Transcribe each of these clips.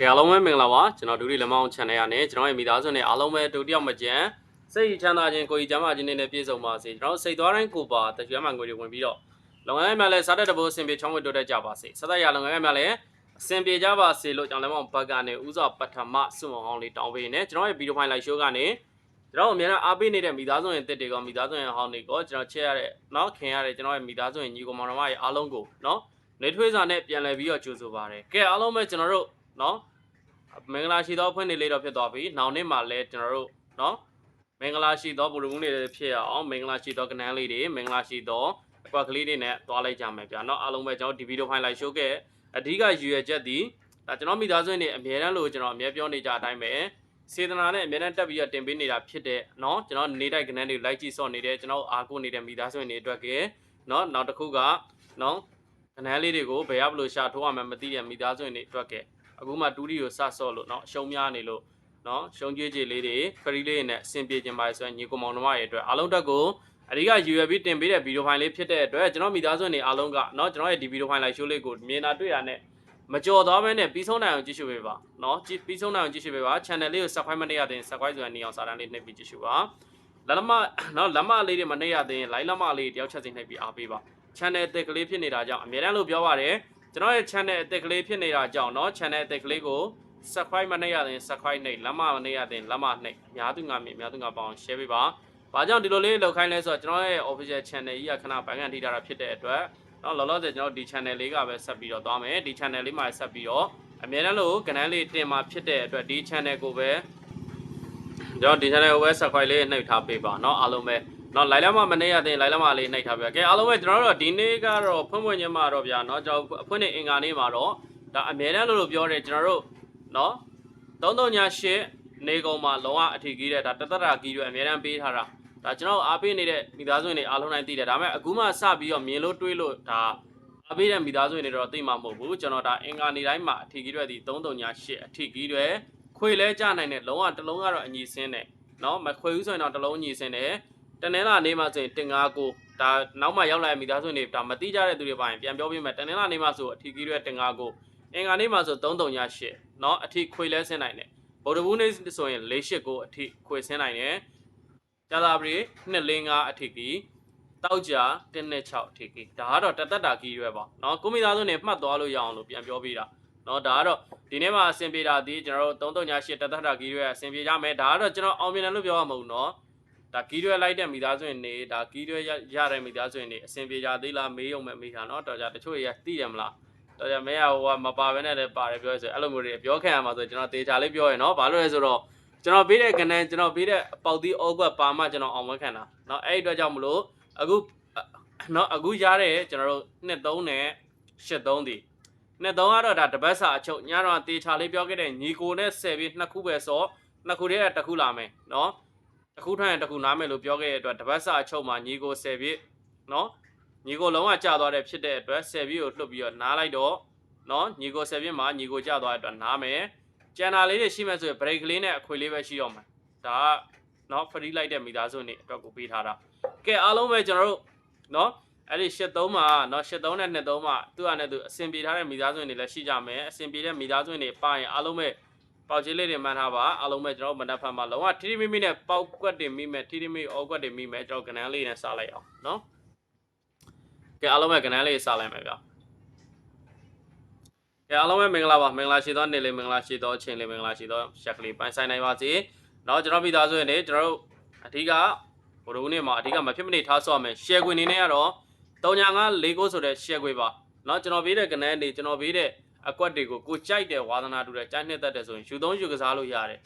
ကဲအားလုံးပဲမင်္ဂလာပါကျွန်တော်ဒူရီလမောင် channel ရနဲ့ကျွန်တော်ရဲ့မိသားစုနဲ့အားလုံးပဲဒုတိယမကြံစိတ်ချမ်းသာခြင်းကိုယ်ကြီးကျန်းမာခြင်းနဲ့ပြည့်စုံပါစေကျွန်တော်စိတ်သွားတိုင်းကိုပါတရွှေမှန်ငွေတွေဝင်ပြီးတော့လုပ်ငန်းများလည်းစားတဲ့တဘောအဆင်ပြေချောင်းဝတ်တိုးတက်ကြပါစေဆက်သက်ရလုပ်ငန်းများလည်းအဆင်ပြေကြပါစေလို့ကျွန်တော်လမောင်ဘက်ကနေဥစွာပထမစုံအောင်လေးတောင်းပေးနေကျွန်တော်ရဲ့ video file show ကနေကျွန်တော်အများအားအားပေးနေတဲ့မိသားစုရင်တစ်တွေကမိသားစုရင်ဟောင်းတွေကကျွန်တော်ချက်ရတဲ့နော်ခင်ရတဲ့ကျွန်တော်ရဲ့မိသားစုရင်ညီကောင်မောင်နှမရဲ့အားလုံးကိုနော်နေထွေးစာနဲ့ပြန်လည်ပြီးတော့ကြိုဆိုပါရစေကဲအားလုံးပဲကျွန်တော်တို့နော် မင်္ဂလာရှိသောဖွင့်နေလေးတော့ဖြစ်သွားပြီ။နောက်နေ့မှာလည်းကျွန်တော်တို့နော်မင်္ဂလာရှိသောဗုဒ္ဓဘုန်းလေးတွေဖြစ်အောင်မင်္ဂလာရှိသောကနန်းလေးတွေမင်္ဂလာရှိသောအကွက်ကလေးတွေနဲ့သွားလိုက်ကြမယ်ဗျာနော်အားလုံးပဲကျွန်တော်ဒီဗီဒီယိုဖိုင်လိုက်ရှိုးခဲ့အဓိကရည်ရွယ်ချက်ဒီဒါကျွန်တော်မိသားစုနဲ့အမြဲတမ်းလို့ကျွန်တော်အမြဲပြောနေကြအတိုင်းပဲစေတနာနဲ့အမြဲတမ်းတက်ပြီးတော့တင်ပေးနေတာဖြစ်တဲ့နော်ကျွန်တော်နေတိုက်ကနန်းတွေလိုက်ကြည့်ဆော့နေတယ်ကျွန်တော်အားကိုးနေတဲ့မိသားစုတွေအတွက်ကနော်နောက်တစ်ခုကနော်ကနန်းလေးတွေကိုဘယ်ရဘလို့ရှာထိုးရမှမသိတဲ့မိသားစုတွေအတွက်က အခုမှတူရီကိုစဆော့လို့เนาะအရှုံးများနေလို့เนาะရှုံးကြေးကြေးလေးတွေခရီးလေးတွေနဲ့အဆင်ပြေခြင်းပါဆိုရင်ညီကောင်မောင်နှမရဲ့အတွက်အားလုံးတက်ကိုအဓိကရည်ရွယ်ပြီးတင်ပေးတဲ့ဗီဒီယိုဖိုင်လေးဖြစ်တဲ့အတွက်ကျွန်တော်မိသားစုနေအားလုံးကเนาะကျွန်တော်ရဲ့ဒီဗီဒီယိုဖိုင်လိုက်ရှိုးလေးကိုမြင်တာတွေ့တာနဲ့မကြော်သွားဘဲနဲ့ပြီးဆုံးနိုင်အောင်ကြည့်ရှုပေးပါเนาะကြည့်ပြီးဆုံးနိုင်အောင်ကြည့်ရှုပေးပါ channel လေးကို subscribe မနေရသေးရင် subscribe ဆိုတဲ့နေအောင်စာတန်းလေးနှိပ်ပြီးကြည့်ရှုပါလမ်းမเนาะလမ်းမလေးတွေမနှိပ်ရသေးရင် line လမ်းမလေးတယောက်ချက်စီနှိပ်ပြီးအားပေးပါ channel အသစ်ကလေးဖြစ်နေတာကြောင့်အများတန်းလို့ပြောပါတယ် ကျွန်တော်ရဲ့ channel အသစ်ကလေးဖြစ်နေတာကြောင့်เนาะ channel အသစ်ကလေးကို subscribe မနှိပ်ရရင် subscribe နှိပ်လက်မမနှိပ်ရရင်လက်မနှိပ်အများသူငါမြင်အများသူငါပေါအောင် share ပေးပါ။ဘာကြောင့်ဒီလိုလေးလောက်ခိုင်းလဲဆိုတော့ကျွန်တော်ရဲ့ official channel ကြီးကခဏဘိုင်းကန်ထိထားတာဖြစ်တဲ့အတွက်တော့လောလောဆယ်ကျွန်တော်ဒီ channel လေးကပဲဆက်ပြီးတော့သွားမယ်။ဒီ channel လေးမှာဆက်ပြီးတော့အများတန်းလို့ကဏ္ဍလေးတင်มาဖြစ်တဲ့အတွက်ဒီ channel ကိုပဲကျွန်တော်ဒီ channel ကိုပဲ subscribe လေးနှိပ်ထားပေးပါเนาะအားလုံးပဲ နော်လိုင်လာမမနေ့ကတင်လိုင်လာမလေးနှိုက်ထားပြကဲအားလုံးပဲကျွန်တော်တို့ဒီနေ့ကတော့ဖွင့်ဖွင့်ချင်းမှာတော့ဗျာနော်ကျွန်တော်အဖွင့်နေအင်္ဂါနေ့မှာတော့ဒါအမြဲတမ်းလို့လို့ပြောတယ်ကျွန်တော်တို့နော်3398နေကုန်မှာလုံအောင်အထီကြီးတဲ့ဒါတသက်တာကြီးတွေအမြဲတမ်းပေးထားတာဒါကျွန်တော်အားပေးနေတဲ့မိသားစုတွေအားလုံးတိုင်းသိတယ်ဒါပေမဲ့အခုမှစပြီးတော့မြင်လို့တွေးလို့ဒါအားပေးတဲ့မိသားစုတွေတော့သိမှာမဟုတ်ဘူးကျွန်တော်ဒါအင်္ဂါနေ့တိုင်းမှာအထီကြီးတွေဒီ3398အထီကြီးတွေခွေလဲကြနိုင်တဲ့လုံအောင်တစ်လုံးကတော့အညီဆင်းတယ်နော်မခွေဘူးဆိုရင်တော့တစ်လုံးညီဆင်းတယ် တနင်္လာနေ့မှာဆိုရင်တင်9ကိုဒါနောက်မှရောက်လာတဲ့မိသားစုတွေဒါမတိကြတဲ့သူတွေပိုင်းပြန်ပြောပြမယ်တနင်္လာနေ့မှာဆိုအထီကြီးတွေတင်9ကိုအင်္ဂါနေ့မှာဆို3388เนาะအထီခွေလဲဆင်းနိုင်တယ်ဗုဒ္ဓဘူးနေ့ဆိုရင်48ကိုအထီခွေဆင်းနိုင်တယ်ကြာသာပရိ205အထီကြီးတောက်ကြ196အထီကြီးဒါကတော့တသက်တာကြီးရွယ်ပါเนาะကိုမိသားစုနဲ့မှတ်သွားလို့ရအောင်လို့ပြန်ပြောပြတာเนาะဒါကတော့ဒီနေ့မှာအဆင်ပြေတာဒီကျွန်တော်တို့3388တသက်တာကြီးရွယ်အဆင်ပြေကြမယ်ဒါကတော့ကျွန်တော်အောင်မြင်တယ်လို့ပြောရမှာမဟုတ်เนาะ ဒါကီးတွဲလိုက်တဲ့မိသားစုဝင်တွေဒါကီးတွဲရတဲ့မိသားစုဝင်တွေအဆင်ပြေကြသေးလားမေးုံမဲ့မေးတာနော်တော်ကြတချို့တွေကသိတယ်မလားတော်ကြမဲရဟိုကမပါဘဲနဲ့လည်းပါတယ်ပြောရဆိုအဲ့လိုမျိုးတွေပြောခံရမှာဆိုကျွန်တော်တေချာလေးပြောရနော်ဘာလို့လဲဆိုတော့ကျွန်တော်ပေးတဲ့ကဏ္ဍကျွန်တော်ပေးတဲ့အပေါက်သီးအောက်ကွက်ပါမှကျွန်တော်အောင်ဝဲခံတာနော်အဲ့ဒီအတွက်ကြောင့်မလို့အခုနော်အခုရတဲ့ကျွန်တော်တို့နှစ်သုံးနဲ့ရှစ်သုံးဒီနှစ်သုံးကတော့ဒါတပတ်စာအချုပ်ညတော့တေချာလေးပြောခဲ့တဲ့ညီကိုနဲ့ဆယ်ပြီးနှစ်ခုပဲစောနှစ်ခုတည်းကတစ်ခုလာမယ်နော် တစ်ခုထွက်ရင်တစ်ခုနားမယ်လို့ပြောခဲ့တဲ့အတွက်တပတ်စာအချုပ်မှာညီကို10ပြည့်နော်ညီကိုလုံးဝကြာသွားတဲ့ဖြစ်တဲ့အတွက်10ပြည့်ကိုလွတ်ပြီးတော့နားလိုက်တော့နော်ညီကို10ပြည့်မှာညီကိုကြာသွားတဲ့အတွက်နားမယ်ကျန်တာလေးတွေရှိမဲ့ဆိုရင် break လေးနဲ့အခွေလေးပဲရှိတော့မှာဒါကနော် free လိုက်တဲ့မိသားစုနေအတွက်ကိုပေးထားတာကဲအားလုံးပဲကျွန်တော်တို့နော်အဲ့ဒီ83မှာနော်83နဲ့23မှာသူ့အနေနဲ့သူအဆင်ပြေထားတဲ့မိသားစုတွေလည်းရှိကြမယ်အဆင်ပြေတဲ့မိသားစုတွေပါရင်အားလုံးပဲ ပေါက်ကြီးလေးတွေမှန်းထားပါအားလုံးပဲကျွန်တော်မနက်ဖက်မှာလုံးဝထီထီမိမိနဲ့ပေါက်ကွက်တွေမိမယ်ထီထီမိအောက်ကွက်တွေမိမယ်ကျွန်တော်ကနန်းလေးနဲ့စလိုက်အောင်နော်ကဲအားလုံးပဲကနန်းလေးစလိုက်မယ်ဗျာကဲအားလုံးပဲမင်္ဂလာပါမင်္ဂလာရှိသောနေ့လေးမင်္ဂလာရှိသောအချိန်လေးမင်္ဂလာရှိသောရက်ကလေးပိုင်ဆိုင်နိုင်ပါစေနော်ကျွန်တော်မိသားစုနဲ့ကျွန်တော်အဓိကဘိုးတို့နေ့မှာအဓိကမဖြစ်မနေထားဆော့မယ် share ခွင့်နေနဲ့ကတော့395 49ဆိုတဲ့ share ခွင့်ပါနော်ကျွန်တော်ပေးတဲ့ကနန်းတွေကျွန်တော်ပေးတဲ့ အကွက်တွေကိုကိုကြိုက်တဲ့ဝါသနာတူတဲ့ကြိုက်နှစ်သက်တယ်ဆိုရင်ယူသုံးယူကစားလို့ရတယ်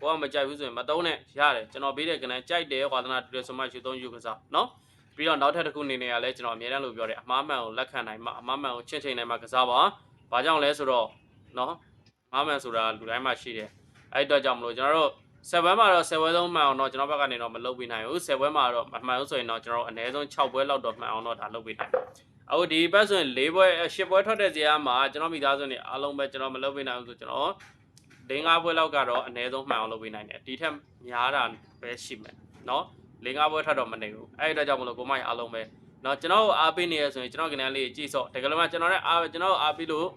ကိုကမကြိုက်ဘူးဆိုရင်မသုံးနဲ့ရတယ်ကျွန်တော်ပေးတဲ့ကဏ္ဍကြိုက်တယ်ဝါသနာတူတယ်ဆိုမှယူသုံးယူကစားနော်ပြီးတော့နောက်ထပ်တစ်ခုအနေနဲ့ကလည်းကျွန်တော်အမြဲတမ်းလို့ပြောတယ်အမားမှန်ကိုလက်ခံနိုင်မှအမားမှန်ကိုချင့်ချိန်နိုင်မှကစားပါဘာကြောင့်လဲဆိုတော့နော်မားမှန်ဆိုတာလူတိုင်းမှာရှိတယ်အဲ့တော့ကြောင့်မလို့ကျွန်တော်တို့ဆယ်ပွဲမှာတော့ဆယ်ပွဲလုံးမှန်အောင်တော့ကျွန်တော်ဘက်ကနေတော့မလုပ်ပေးနိုင်ဘူးဆယ်ပွဲမှာတော့မှန်အောင်ဆိုရင်တော့ကျွန်တော်အနည်းဆုံး6ပွဲလောက်တော့မှန်အောင်တော့ဒါလုပ်ပေးနိုင်တယ် အခုဒီဘက်ဆိုရင်၄ပွဲ၈ပွဲထွက်တဲ့ဇာတ်မှာကျွန်တော်မိသားစုနေအလုံးပဲကျွန်တော်မလုပ်ပေးနိုင်ဘူးဆိုကျွန်တော်၄၅ပွဲလောက်ကတော့အနည်းဆုံးမှန်အောင်လုပ်ပေးနိုင်တယ်ဒီထက်များတာပဲရှိမယ်နော်၄၅ပွဲထွက်တော့မနေဘူးအဲ့ဒါကြောင့်မလို့ကိုမိုင်းအလုံးပဲနော်ကျွန်တော်အားပေးနေရဆိုရင်ကျွန်တော်ကနေလေးကြည့်ဆော့တကယ်လို့မှကျွန်တော်လည်းအားကျွန်တော်အားပေးလို့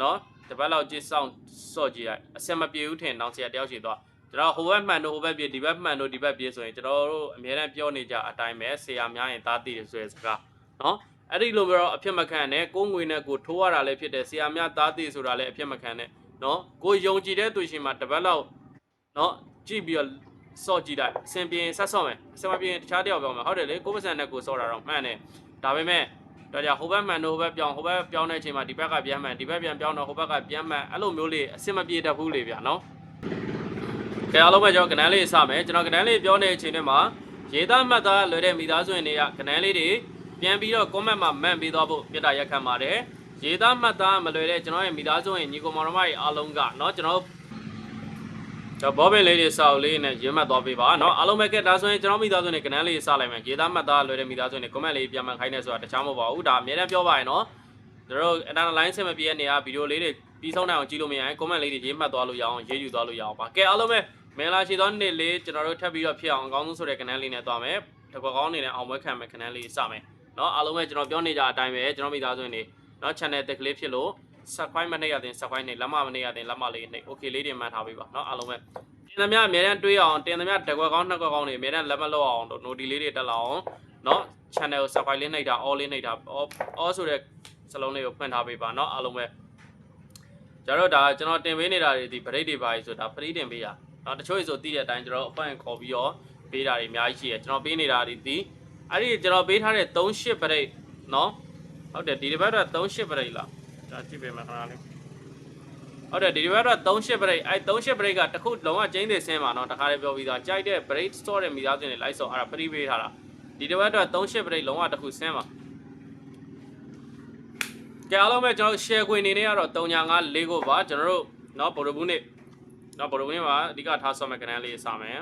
နော်တပတ်လောက်ကြည့်ဆောင်ဆော့ကြည့်လိုက်အဆင်မပြေဘူးထင်နောက်ဆရာတယောက်ရှိသွားကျွန်တော်ဟိုဘက်မှန်တို့ဟိုဘက်ပြေဒီဘက်မှန်တို့ဒီဘက်ပြေဆိုရင်ကျွန်တော်တို့အများအားပြောနေကြအတိုင်းပဲဆရာများရင်သားသိတယ်ဆိုတဲ့စကားနော် အဲ့ဒီလိုမျိုးအဖြစ်မခံနဲ့ကိုငွေနဲ့ကိုထိုးရတာလည်းဖြစ်တယ်ဆရာများသားတည်ဆိုတာလည်းအဖြစ်မခံနဲ့နော်ကိုယုံကြည်တဲ့သူရှင်မှာတပတ်လောက်နော်ကြည့်ပြီးတော့စော့ကြည့်လိုက်အစင်ပြေဆက်စော့မယ်အစင်မပြေတခြားတယောက်ပြောမယ်ဟုတ်တယ်လေကိုပစံနဲ့ကိုစော့တာတော့မှန်တယ်ဒါပေမဲ့တော့じゃဟိုဘက်မှန်တို့ဟိုဘက်ပြောင်းဟိုဘက်ပြောင်းတဲ့အချိန်မှာဒီဘက်ကပြန်မှန်ဒီဘက်ပြန်ပြောင်းတော့ဟိုဘက်ကပြန်မှန်အဲ့လိုမျိုးလေးအဆင်မပြေတတ်ဘူးလေဗျာနော်ကဲအားလုံးပဲကျွန်တော်ကနန်းလေးစမယ်ကျွန်တော်ကနန်းလေးပြောနေတဲ့အချိန်တွေမှာရေးသားမှတ်သားလွယ်တဲ့မိသားစုဝင်တွေကကနန်းလေးတွေ ပြန်ပြီးတော့ comment မှာမှန်ပြီးတော့ဖို့ပြတာရက်ခံပါတယ်ရေးသားမှတ်သားမလွယ်တဲ့ကျွန်တော်ရဲ့မိသားစုဝင်ညီကောင်မောင်နှမတွေအားလုံးကเนาะကျွန်တော်ကျွန်တော်ဘောပင်လေးတွေစောက်လေးနဲ့ရင်းမှတ်သွားပေးပါเนาะအားလုံးပဲကဲဒါဆိုရင်ကျွန်တော်မိသားစုနဲ့ကနန်းလေးစလိုက်မယ်ရေးသားမှတ်သားလွယ်တဲ့မိသားစုနဲ့ comment လေးပြန်မှန်ခိုင်းနေဆိုတာတခြားမဟုတ်ပါဘူးဒါအများနဲ့ပြောပါရင်เนาะကျွန်တော်တို့ analyze ဆင်မပြေတဲ့နေရာဗီဒီယိုလေးတွေပြီးဆုံးနိုင်အောင်ကြည့်လို့မရရင် comment လေးတွေရေးမှတ်သွားလို့ရအောင်ရေးယူသွားလို့ရအောင်ပါကဲအားလုံးပဲမင်္ဂလာရှိသောနေ့လေးကျွန်တော်တို့ထပ်ပြီးတော့ဖြစ်အောင်အကောင်းဆုံးဆိုတဲ့ကနန်းလေးနဲ့သွားမယ်တကွာကောင်းနေနဲ့အောင်ပွဲခံမယ်ကနန်းလေးစမယ် နော်အားလုံးပဲကျွန်တော်ပြောနေကြအတိုင်းပဲကျွန်တော်မိသားစုနေနော် channel တက်ကလေးဖြစ်လို့ subscribe မနှိပ်ရသေး subscribe နှိပ်လက်မမနှိပ်ရသေးလက်မလေးနှိပ် okay လေးတင်မှတ်ထားပေးပါနော်အားလုံးပဲတင်သမျှအများတန်းတွေးအောင်တင်သမျှတစ်ခွက်ကောင်းနှစ်ခွက်ကောင်းတွေအများတန်းလက်မလောက်အောင်တို့ noti လေးတွေတက်လာအောင်နော် channel ကို subscribe လေးနှိပ်တာ all လေးနှိပ်တာ all ဆိုတဲ့စလုံးလေးကိုဖွင့်ထားပေးပါနော်အားလုံးပဲကျတော့ဒါကျွန်တော်တင်ပေးနေတာတွေဒီပရိတ်တွေပါကြီးဆိုတာပရိတ်တင်ပေးတာနော်တချို့ရေဆိုတည်တဲ့အတိုင်းကျွန်တော်အပွင့်ခေါ်ပြီးတော့ပေးတာတွေအများကြီးရှိတယ်ကျွန်တော်ပေးနေတာတွေဒီ အဲ့ဒီကျွန်တော်ပေးထားတဲ့38ပရိတ်เนาะဟုတ်တယ်ဒီတစ်ပတ်တော့38ပရိတ်လားဒါကြည့်ပေးမယ်ခဏလေးဟုတ်တယ်ဒီတစ်ပတ်တော့38ပရိတ်အဲ38ပရိတ်ကတစ်ခုလုံးဝကျင်းသေးဆင်းပါเนาะတခါလေးပြောပြီးသားကြိုက်တဲ့ break store တဲ့မိသားစုတွေလိုက်ဆော့အဲ့ဒါပရိပေးထားတာဒီတစ်ပတ်တော့38ပရိတ်လုံးဝတစ်ခုဆင်းပါကဲအားလုံးပဲကျွန်တော် share ခွင့်နေနေရတော့395 4ကိုပါကျွန်တော်တို့เนาะဗိုလ်တော်ဘူးနေเนาะဗိုလ်တော်ဘူးနေမှာအဓိကထားဆော့မဲ့ကဏ္ဍလေးစမယ်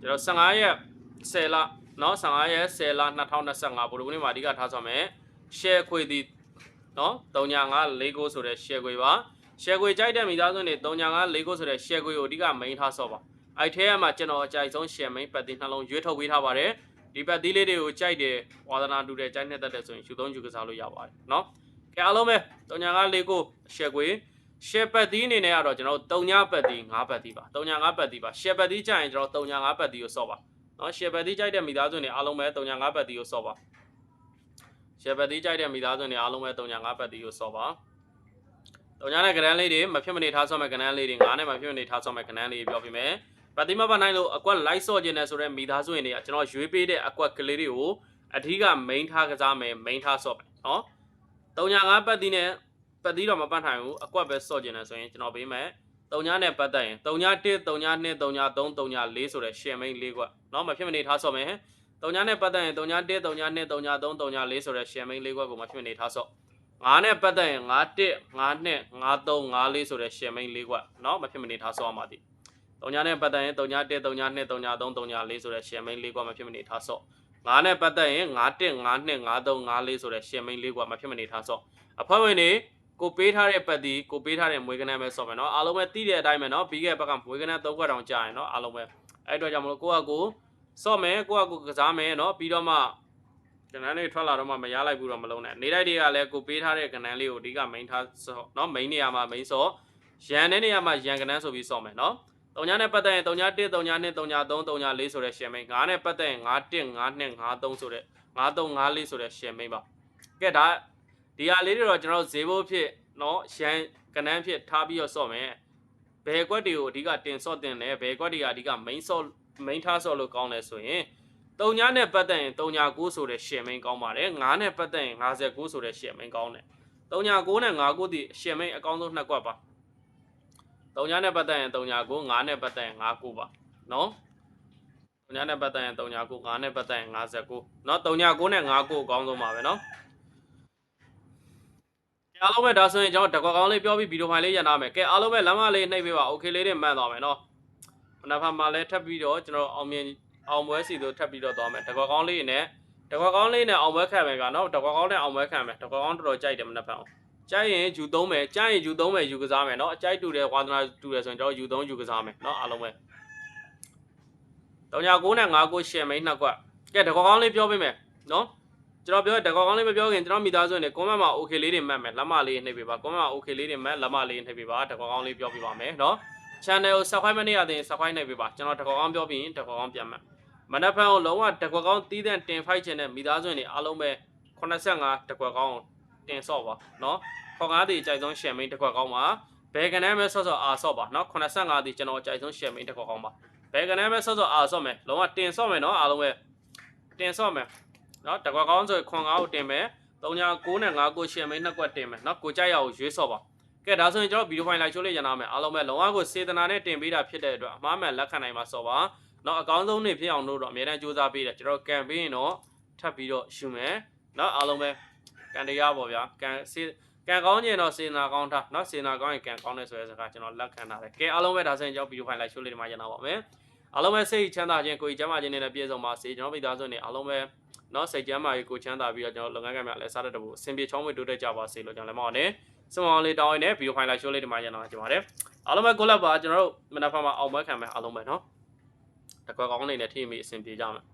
ကျွန်တော်15ရက်10လ နော်15ရက်10လ2025ဗိုလ်တော်နေ့မှာအဓိကထားဆောင်မယ် share ခွေသည်နော်39549ဆိုတဲ့ share ခွေပါ share ခွေကြိုက်တဲ့မိသားစုတွေ39549ဆိုတဲ့ share ခွေကိုအဓိက main ထားဆော့ပါအဲ့ထဲမှာကျွန်တော်အကြိုက်ဆုံး share main ပတ်သီးနှလုံးရွေးထုတ်ပေးထားပါတယ်ဒီပတ်သီးလေးတွေကိုကြိုက်တယ်ဝါသနာတူတယ်ကြိုက်နေတတ်တယ်ဆိုရင်ယူသုံးယူကစားလို့ရပါတယ်နော်ကဲအားလုံးပဲ39549 share ခွေ share ပတ်သီးအနေနဲ့ကတော့ကျွန်တော်3ညပတ်သီး5ပတ်သီးပါ3ည5ပတ်သီးပါ share ပတ်သီးကြရင်ကျွန်တော်3ည5ပတ်သီးကိုဆော့ပါ နော် share ပတ်သီးကြိုက်တဲ့မိသားစုတွေအားလုံးပဲ395ပတ်သီးကိုဆော့ပါရှယ်ဘတ်တီးကြိုက်တဲ့မိသားစုတွေအားလုံးပဲ305ဘတ်တီးကိုစော်ပါ။300နဲ့ကရန်လေးတွေမဖြစ်မနေထားဆော့မဲ့ကရန်လေးတွေ9နဲ့မဖြစ်မနေထားဆော့မဲ့ကရန်လေးတွေပြောပြမယ်။ဘတ်တီးမပတ်နိုင်လို့အကွက်လိုက်ဆော့ခြင်းနဲ့ဆိုတဲ့မိသားစုတွေကကျွန်တော်ရွေးပေးတဲ့အကွက်ကလေးတွေကိုအထီးက main ထားကစားမယ် main ထားဆော့မယ်နော်။305ဘတ်တီးနဲ့ဘတ်တီးတော့မပတ်နိုင်ဘူးအကွက်ပဲဆော့ခြင်းနဲ့ဆိုရင်ကျွန်တော်ပေးမယ်။ 3ညနဲ့ပတ်သက်ရင်3ည1 3ည2 3ည3 3ည4ဆိုတဲ့ share main ၄ကွက်เนาะမဖြစ်မနေထားဆော့မယ်။တုံညာနဲ့ပတ်သက်ရင်တုံညာ1တုံညာ2တုံညာ3တုံညာ4ဆိုတဲ့ share main လေးခွက်ကိုမဖြစ်နေထားဆော့9နဲ့ပတ်သက်ရင်9 1 9 2 9 3 9 4ဆိုတဲ့ share main လေးခွက်เนาะမဖြစ်မနေထားဆော့အောင်ပါသည်တုံညာနဲ့ပတ်သက်ရင်တုံညာ1တုံညာ2တုံညာ3တုံညာ4ဆိုတဲ့ share main လေးခွက်မဖြစ်မနေထားဆော့9နဲ့ပတ်သက်ရင်9 1 9 2 9 3 9 4ဆိုတဲ့ share main လေးခွက်မဖြစ်မနေထားဆော့အဖွဲ့ဝင်တွေ ကိုပေးထားတဲ့ပတ်တီကိုပေးထားတဲ့မွေးကနန်းပဲဆော့မယ်နော်အားလုံးပဲသိတဲ့အတိုင်းပဲနော်ပြီးခဲ့ဘက်ကမွေးကနန်း၃ခွက်တောင်ကြာရင်နော်အားလုံးပဲအဲ့တော့ကြောင့်မလို့ကိုကကိုဆော့မယ်ကိုကကိုကစားမယ်နော်ပြီးတော့မှကနန်းလေးထွက်လာတော့မှမရလိုက်ဘူးတော့မလုံးနဲ့နေလိုက်တွေကလည်းကိုပေးထားတဲ့ကနန်းလေးကိုအဓိက main ထားဆော့နော် main နေရာမှာ main ဆော့ရန်တဲ့နေရာမှာရန်ကနန်းဆိုပြီးဆော့မယ်နော်၃ညနဲ့ပတ်သက်ရင်၃ည1 3ည2 3ည3 3ည4ဆိုတဲ့ရှင်မိန်၅နဲ့ပတ်သက်ရင်5 1 5 2 5 3ဆိုတဲ့5 3 5 4ဆိုတဲ့ရှင်မိန်ပါကဲဒါ ဒီဟာလေးတွေတော့ကျွန်တော်ဈေးဘိုးဖြစ်နော်ရန်ကနန်းဖြစ်ထားပြီးတော့ဆော့မယ်ဘယ်ကွက်တွေကိုအဓိကတင်ဆော့တင်လဲဘယ်ကွက်တွေကအဓိက main ဆော့ main ထားဆော့လို့ကောင်းလဲဆိုရင်၃ညာနဲ့ပတ်သက်ရင်၃ညာ9ဆိုတဲ့ share main ကောင်းပါတယ်9နဲ့ပတ်သက်ရင်59ဆိုတဲ့ share main ကောင်းတယ်၃ညာ9နဲ့59ဒီ share main အကောင်းဆုံးနှစ်ကွက်ပါ၃ညာနဲ့ပတ်သက်ရင်၃ညာ9 9နဲ့ပတ်သက်ရင်59ပါနော်၃ညာနဲ့ပတ်သက်ရင်၃ညာ9 9နဲ့ပတ်သက်ရင်59နော်၃ညာ9နဲ့59အကောင်းဆုံးပါပဲနော် အားလုံးပဲဒါဆိုရင်ကျွန်တော်တကွက်ကောင်းလေးပြောပြီးဗီဒီယိုဖိုင်လေးရန်ထားမယ်ကဲအားလုံးပဲလမ်းမလေးနှိပ်ပေးပါโอเคလေးတွေမှန်သွားမယ်နော်မနက်ဖြန်မှာလည်းထပ်ပြီးတော့ကျွန်တော်အောင်မြင်အောင်ပွဲစီတို့ထပ်ပြီးတော့သွားမယ်တကွက်ကောင်းလေးနဲ့တကွက်ကောင်းလေးနဲ့အောင်ပွဲခံမယ်ကနော်တကွက်ကောင်းနဲ့အောင်ပွဲခံမယ်တကွက်ကောင်းတော်တော်ကြိုက်တယ်မနက်ဖြန်အောင်ကြိုက်ရင်ယူသုံးမယ်ကြိုက်ရင်ယူသုံးမယ်ယူကစားမယ်နော်အကြိုက်တူတယ်ဝါသနာတူတယ်ဆိုရင်ကျွန်တော်ယူသုံးယူကစားမယ်နော်အားလုံးပဲ39နဲ့59 share မိတ်နှစ်ကွက်ကဲတကွက်ကောင်းလေးပြောပေးမယ်နော် ကျွန်တော်ပြောတဲ့တကောကောင်းလေးမပြောခင်ကျွန်တော်မိသားစုနဲ့ comment မှာ okay လေးတွေမှတ်မယ်လက်မလေးနှိပ်ပေးပါ comment မှာ okay လေးတွေမှတ်လက်မလေးနှိပ်ပေးပါတကောကောင်းလေးပြောပြပါမယ်နော် channel ကို subscribe မနေရသေးရင် subscribe နှိပ်ပေးပါကျွန်တော်တကောကောင်းပြောပြီးရင်တကောကောင်းပြန်မှတ်မနက်ဖြန်ကိုလုံးဝတကွက်ကောင်းတီးတဲ့တင်ဖိုက်ခြင်းနဲ့မိသားစုနဲ့အားလုံးပဲ85တကွက်ကောင်းတင်ဆော့ပါနော်ခေါ်ကားတွေအကြိုက်ဆုံး share main တကွက်ကောင်းပါဘယ်ကနေမဲဆော့ဆော့အာဆော့ပါနော်85ဒီကျွန်တော်အကြိုက်ဆုံး share main တကွက်ကောင်းပါဘယ်ကနေမဲဆော့ဆော့အာဆော့မယ်လုံးဝတင်ဆော့မယ်နော်အားလုံးပဲတင်ဆော့မယ် နော်တကွက်ကောင်းဆိုရင်ခွန်ကားကိုတင်မယ်3ညာ9နဲ့5ကိုရှယ်မိတ်နှစ်ကွက်တင်မယ်နော်ကိုကြိုက်ရအောင်ရွေးဆော့ပါကဲဒါဆိုရင်ကျွန်တော်ဗီဒီယိုဖိုင်လိုက်ချိုးလေးရနာမယ်အားလုံးပဲလုံးဝကိုစေတနာနဲ့တင်ပေးတာဖြစ်တဲ့အတွက်အမှားမှန်လက်ခံနိုင်မှာဆော့ပါနော်အကောင်းဆုံးနေဖြစ်အောင်လို့တော့အများတန်းစူးစမ်းပေးတယ်ကျွန်တော်ကံပေးရင်တော့ထပ်ပြီးတော့ရှုမယ်နော်အားလုံးပဲကံတရားပေါ့ဗျာကံစေကံကောင်းရင်တော့စေနာကောင်းတာနော်စေနာကောင်းရင်ကံကောင်းတယ်ဆိုတဲ့စကားကျွန်တော်လက်ခံထားတယ်ကဲအားလုံးပဲဒါဆိုရင်ကျွန်တော်ဗီဒီယိုဖိုင်လိုက်ချိုးလေးဒီမှာရနာပါမယ်အားလုံးပဲစိတ်ချမ်းသာခြင်းကိုယ်ကြီးကျမ်းမာခြင်းနဲ့ပြည့်စုံပါစေကျွန်တော်မိသားစုနဲ့အားလုံးပဲ เนาะစိတ်ကြမ်းမာရေးကိုချမ်းသာပြီးတော့ကျွန်တော်လုပ်ငန်းကံများလည်းစားတတ်တဲ့ဘူးအဆင်ပြေချောင်းမွေတိုးတက်ကြပါစေလို့ကျွန်တော်လည်းမောင်းနေစမောင်းလေးတောင်းရင်းနဲ့ဗီဒီယိုဖိုင်လိုက်ရှိုးလေးဒီမှာရအောင်ကြပါပါတယ်အားလုံးပဲကိုလက်ပါကျွန်တော်တို့မနက်ဖြန်မှာအောင်ပွဲခံမယ်အားလုံးပဲเนาะတကွက်ကောင်းနေနဲ့ထိမိအဆင်ပြေကြမယ်